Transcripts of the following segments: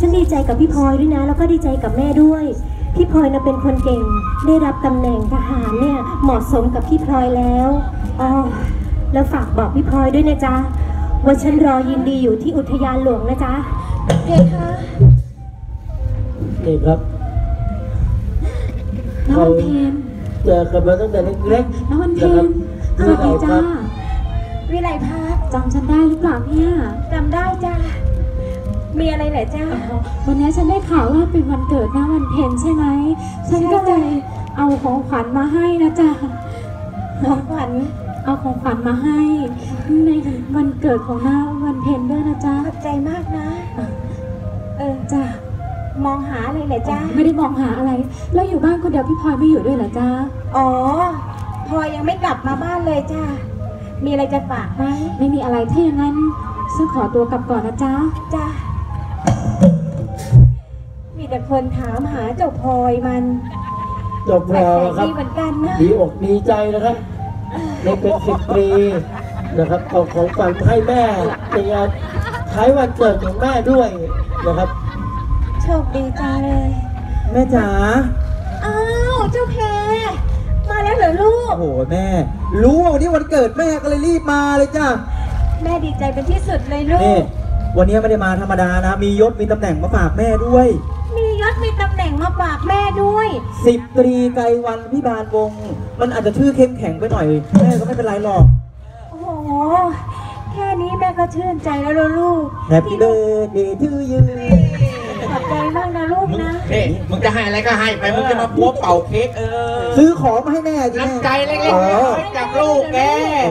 ฉันดีใจกับพี่พลอยด้วยนะ แล้วก็ดีใจกับแม่ด้วย พี่พลอยนะเป็นคนเก่ง ได้รับตำแหน่งทหารเนี่ยเหมาะสมกับพี่พลอยแล้วอ๋อแล้วฝากบอกพี่พลอยด้วยนะจ๊ะว่าฉันรอยินดีอยู่ที่อุทยานหลวงนะจ๊ะเพคะนี่ครับน้องวันเพนเจอกันมาตั้งแต่เล็กน้องวันๆเพนะครับนสวัสดีจ้าวิไลพักจำฉันได้หรือเปล่าเนี่ยจำได้จ้า มีอะไรเหรอจ้า วันนี้ฉันได้ข่าวว่าเป็นวันเกิดน้าวันเพนใช่ไหม ฉันก็เลยเอาของขวัญมาให้นะจ๊ะ ของขวัญ เอาของขวัญมาให้ ในวันเกิดของน้าวันเพนด้วยนะจ๊ะขอบใจมากนะ เออจ้ะ มองหาอะไรเหรอจ้าไม่ได้มองหาอะไร แล้วอยู่บ้านคนเดียวพี่พลอยไม่อยู่ด้วยเหรอจ๊ะอ๋อพลอยยังไม่กลับมาบ้านเลยจ้ามีอะไรจะฝากไหมไม่มีอะไรถ้าอย่างนั้นฉันขอตัวกลับก่อนนะจ๊ะจ้ามี แต่คนถามหาเจ้าพลอยมันจบแปลแล้วกครับ ดีเหมือนกันนะ ดีอกดีใจนะครับได้เป็นสิบตรีนะครับเอาของขวัญให้แม่เป็นงานคล้ายวันเกิดของแม่ด้วยนะครับ โชคดีจังเลย แม่จ๋า อ้าว เจ้าแพรมาแล้วเหรอลูก โอ้โหแม่ รู้ว่าวันนี้วันเกิดแม่ก็เลยรีบมาเลยจ้าแม่ดีใจเป็นที่สุดเลยลูนี่ก วันนี้ไม่ได้มาธรรมดานะ มียศมีตำแหน่งมาฝากแม่ด้วย มียศมีตำแหน่งมาฝากแม่ด้วย สิบตรีไกรวันพิบาลวงศ์มันอาจจะชื่อเข้มแข็งไปหน่อยแม่ก็ไม่เป็นไรหรอก โอ้โห แค่นี้แม่ก็ชื่นใจแล้วล่ะลูก Happy birthday to you ขอบใจมากนะลูกมึงนะ นี่มึงจะให้อะไรก็ให้ไป มึงจะมาพัวเป่าเค้กเออซื้อของมาให้แม่จิแม่ น้ำใจเล็กเออๆจากลูกแก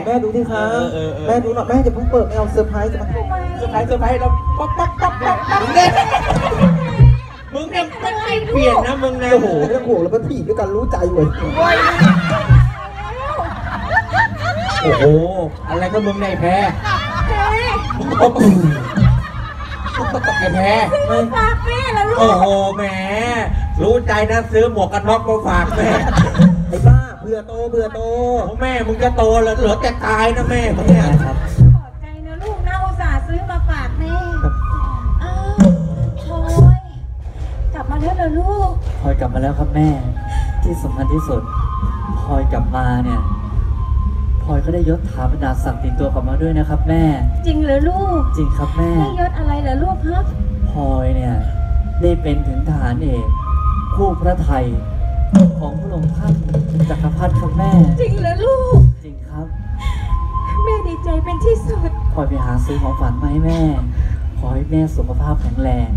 แม่ดูที่ครับเออเออเออ แม่ดูหน่อยแม่จะเพิ่งเปิดไม่เอาเซอร์ไพรส์จะมาทำไมเซอร์ไพรส์เซอร์ไพรส์เราป๊อกป๊อกป๊อกป๊อกป๊อกมึงเนี่ย มึงเนี่ยไม่ให้เปลี่ยนนะมึงนะโอ้โหไม่ต้องห่วงแล้วเป็นผีด้วยกันรู้ใจเว้ยโอ้โห อะไรก็มึงในยไอ้แพ้แม่โอ้โหไอ้แพ้ฝากแม่ละลูโอ้กโหแหมรู้ใจนะซื้อหมวกกันน็อกมาฝากแม่ไอ้บ้าเผื่อโตเผื่อโตโอ้แม่มึงจะโตแล้วเหลือแต่ตายนะแม่มึงเนี่ยครับ แล้วเหรอลูก พลอยกลับมาแล้วครับแม่ ที่สำคัญที่สุดพลอยกลับมาเนี่ยพลอยก็ได้ยศถาบรรดาศักดิ์ติดตัวกลับมาด้วยนะครับ แม่ จริงเหรอลูกจริงครับแม่ได้ยศอะไรเหรอลูกครับพลอยเนี่ยได้เป็นถึงทหารเอกคู่พระไทยของพระองค์ท่านจักรพรรดิครับแม่ จริงเหรอลูก จริงครับ แม่ดีใจเป็นที่สุด พลอยไปหาซื้อของฝันมาให้แม่ ขอให้แม่สุขภาพแข็งแรง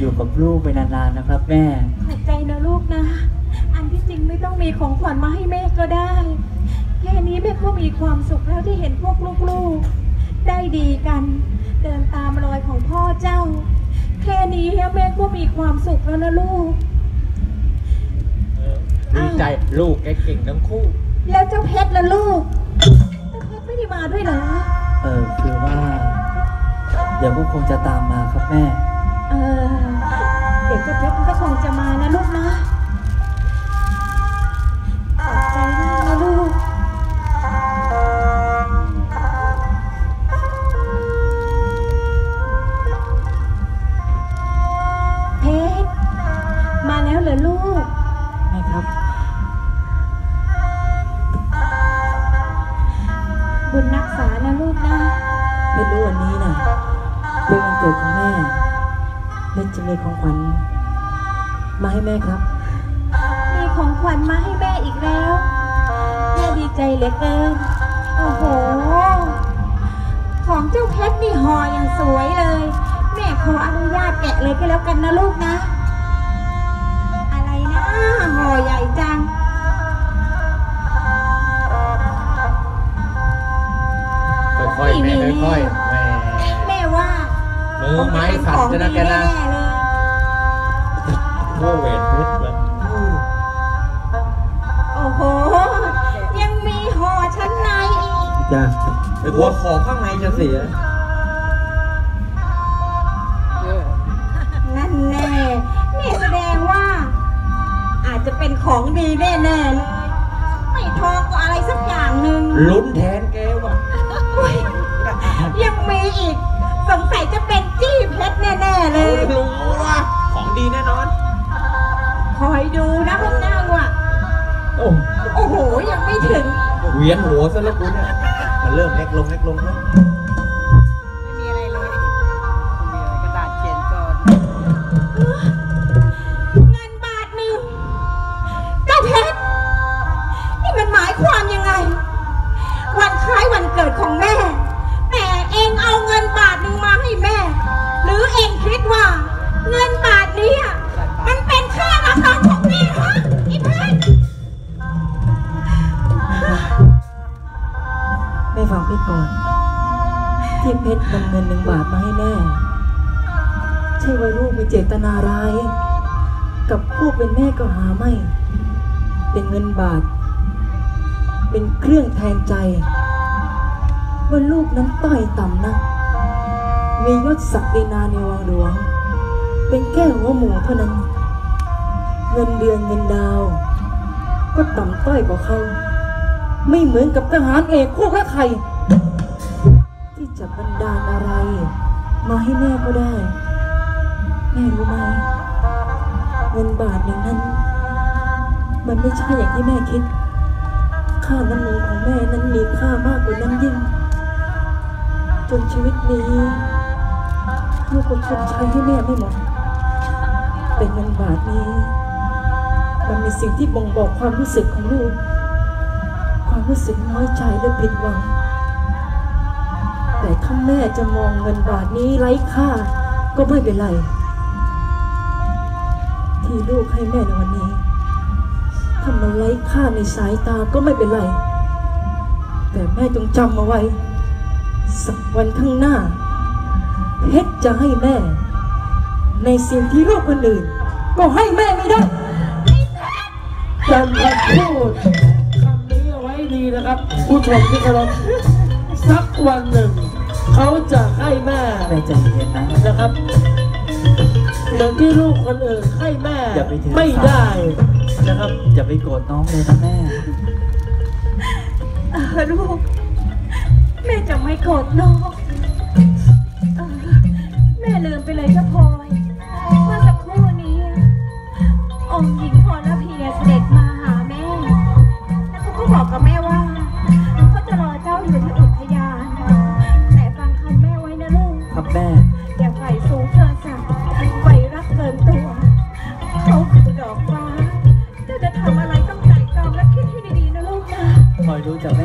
อยู่กับลูกไปนานๆนะครับแม่ ขอบใจนะลูกนะ อันที่จริงไม่ต้องมีของขวัญมาให้แม่ก็ได้ แค่นี้แม่ก็มีความสุขแล้วที่เห็นพวกลูกๆ ได้ดีกัน เดินตามรอยของพ่อเจ้า แค่นี้แม่ก็มีความสุขแล้วนะลูก ดีใจลูกแกเก่งทั้งคู่ แล้วเจ้าเพชรละลูกเจ้าเพชรไม่ได้มาด้วยเหรอ เออคือว่า เดี๋ยวก็คงจะตามมาครับแม่ เออเดี๋ยวเจ้าเพชรมันก็คงจะมานะลูกนะขอบใจมากนะลูก เพชรมาแล้วเหรอลูก จะมีของขวัญมาให้แม่ครับ มีของขวัญมาให้แม่อีกแล้วแม่ดีใจเหลือเกินโอ้โห ของเจ้าเพชรนี่ห่ออย่างสวยเลย แม่ขออนุญาตแกะเลยก็แล้วกันนะลูก จ้ะหรือว่าของข้างในจะเสีย นั่นแน่นี่แสดงว่า อาจจะเป็นของดีแน่ๆเลยไม่ทองก็อะไรสักอย่างหนึ่งลุ้นแทนแกว่ะยังมีอีก สงสัยจะเป็นจี้เพชรแน่ๆเลโอ้ยรู้ว่ะของดีแน่นอน คอยดูนะข้กหน้าว่ะโอ้โห ยังไม่ถึง เวียนหัวซะแล้วกูเนี่ยมันเริ่มเล็กลงเล็กลงแล้ว ก่อน ที่เพชรนำเงินหนึ่งบาทมาให้แม่ ใช่ว่าลูกมีเจตนาร้าย กับผู้เป็นแม่ก็หาไม่ เป็นเงินบาท เป็นเครื่องแทนใจ ว่าลูกนั้นต้อยต่ำนะมียศศักดินาในวังหลวง เป็นแก้หัวหมูเท่านั้น เงินเดือนเงินดาว ก็ต่ำต้อยกว่าเขา ไม่เหมือนกับทหารเอกคู่พระไทย มาให้แม่ก็ได้ แม่รู้ไหมเงินบาทหนึ่งนั้น มันไม่ใช่อย่างที่แม่คิด ค่าน้ำนมของแม่นั้นมีค่ามากกว่านั้นยิ่ง จนชีวิตนี้ลูกก็ชดใช้ให้แม่ไม่หมดแต่เงินบาทนี้ มันมีสิ่งที่บ่งบอกความรู้สึกของลูก ความรู้สึกน้อยใจและผิดหวัง แต่ถ้าแม่จะมองเงินบาทนี้ไร้ค่า ก็ไม่เป็นไร ที่ลูกให้แม่ในวันนี้ถ้ามันไร้ค่าในสายตาก็ไม่เป็นไร แต่แม่จงจำเอาไว้ สักวันข้างหน้าเพชรจะให้แม่ ในสิ่งที่ลูกคนอื่น ก็ให้แม่ไม่ได้จำคำพูดคำนี้เอาไว้ดีนะครับ ผู้ชมที่เคารพสักวันหนึ่ง เขาจะให้แม่แม่ใจเย็นนะนะครับเหมือนที่ลูกคนอื่นให้แม่อย่าไปถือไม่ได้นะครับอย่าไปโกรธน้องเลยนะแม่เออลูก แม่จะไม่โกรธน้องเออแม่ลืมไปเลยเจ้าพลอ คอ